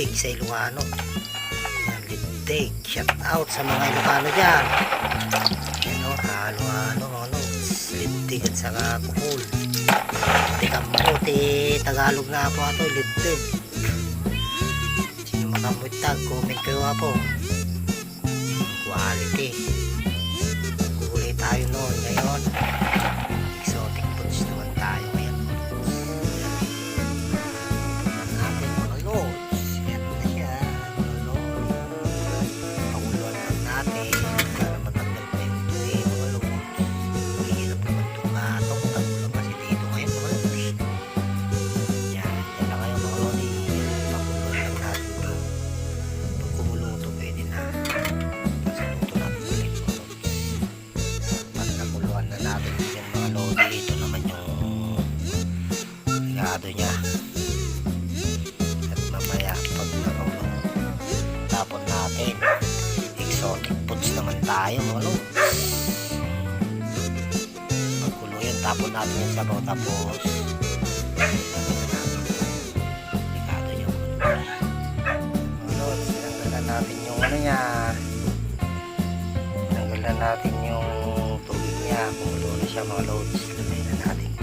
Lintig sa Ilocano. Yan, Lintig. Shout out sa mga Ilocano dyan. Yan o, halo-halo, ano, Lintig at saka Bohol. Tikamot eh, Tagalog na ako ato, Lintig. Sino makamutag, comment kayo ako. Quality. Kulay tayo noon, ngayon. tayo ano? Pagkuluyan tapon natin yung sabaw tapos. Delikado yung ano sinanggalan natin yung ano niya. Sinanggalan natin yung tubig niya. Kumulo na siya mga loads lagay natin.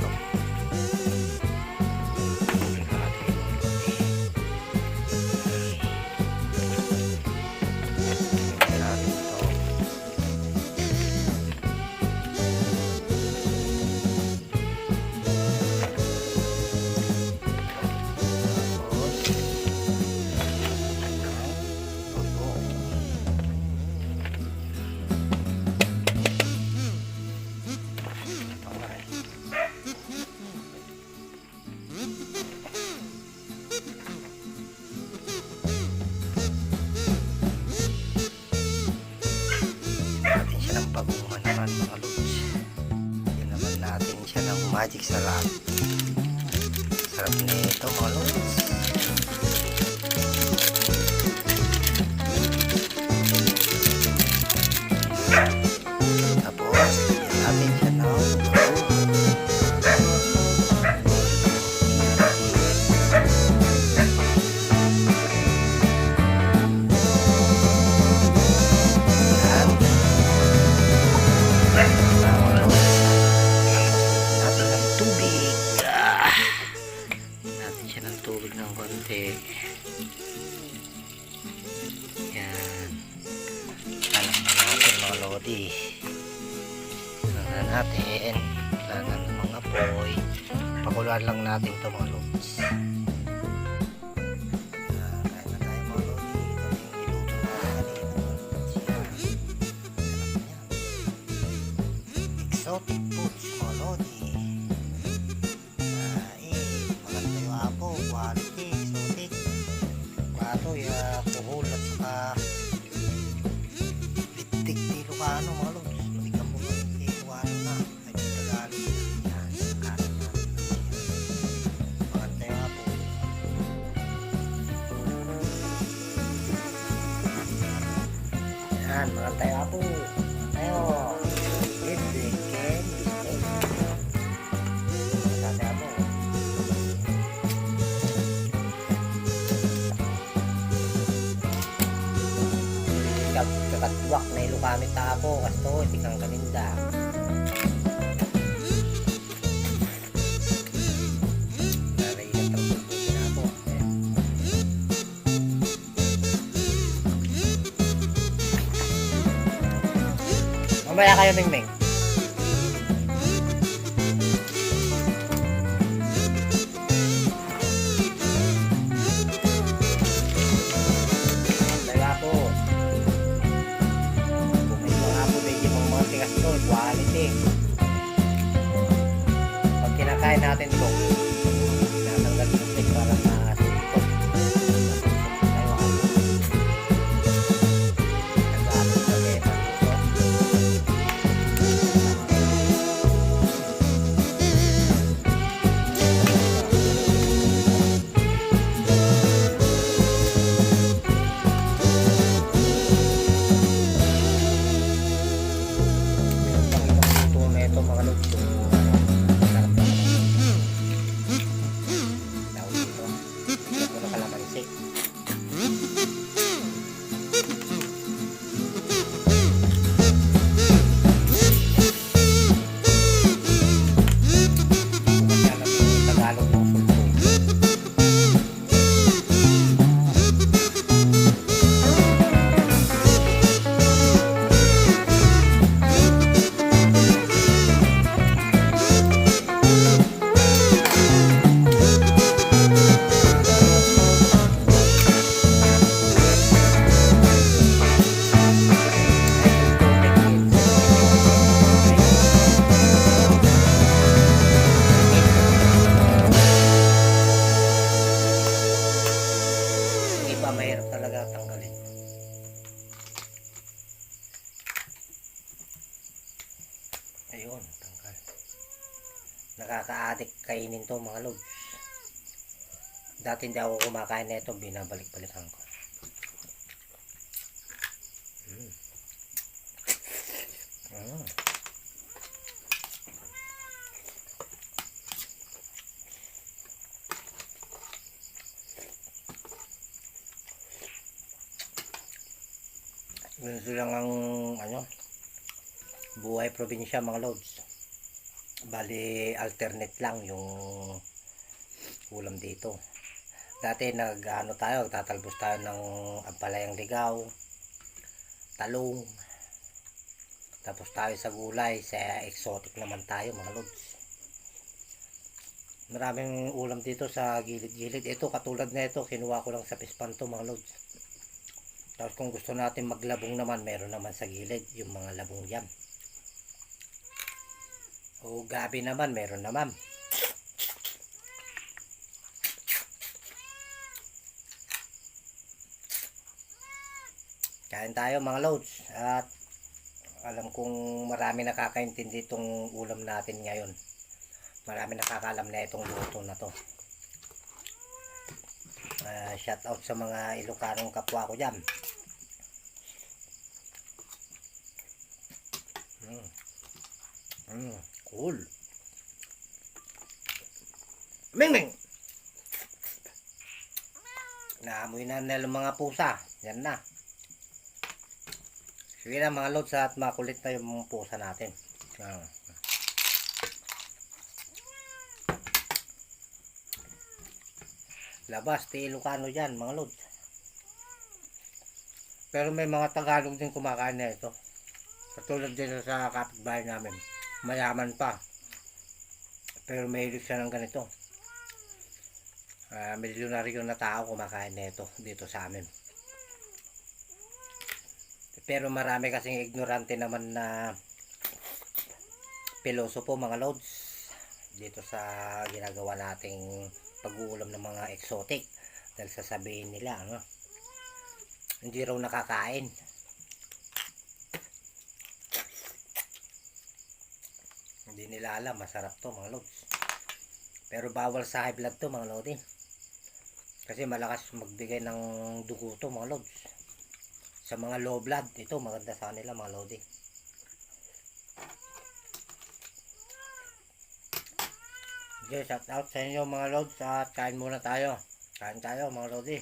magic sarap. Sarap nito mga lods body. Na natin. Kailangan ng mga apoy pakuluan lang natin ito mga lods. Exotic. luwak na ilukamit tapo kasto tikang kaninda Mamaya kayo, Mingming. Nakaka-addict kainin to mga lods. Dati hindi ako kumakain na ito, binabalik-balikan ko. Mm. Mm. Ganito lang ang ano, buhay probinsya mga lods. Bali alternate lang yung ulam dito. Dati nag ano tayo, tatalbos tayo ng ampalayang ligaw, talong. Tapos tayo sa gulay, sa exotic naman tayo mga lods. Maraming ulam dito sa gilid-gilid. Ito katulad na ito, kinuha ko lang sa pispan to mga lods. Tapos kung gusto natin maglabong naman, meron naman sa gilid yung mga labong yan. O gabi naman, meron naman. Kain tayo mga loads. At alam kong marami nakakaintindi itong ulam natin ngayon. Marami nakakalam na itong luto na to. Ah, shout out sa mga Ilocanong kapwa ko dyan. Mm. Mm, cool. Ming Ming! Naamoy na nila mga pusa. Yan na. Sige na mga lods at makulit na yung pusa natin. Ah. Labas, ti Ilocano dyan mga lods. Pero may mga Tagalog din kumakain na ito. Katulad din sa kapitbahay namin. Mayaman pa. Pero may siya ng ganito. Ah, milyonaryo na tao kumakain na ito dito sa amin. Pero marami kasing ignorante naman na piloso po mga loads dito sa ginagawa nating pag-uulam ng mga exotic dahil sasabihin nila ano hindi raw nakakain nila alam masarap to mga lods. Pero bawal sa high blood to mga lodi kasi malakas magbigay ng dugo to mga lods. Sa mga low blood ito maganda sa kanila mga lodi Okay, shout out sa inyo mga lods. At kain muna tayo. Kain tayo mga lodi.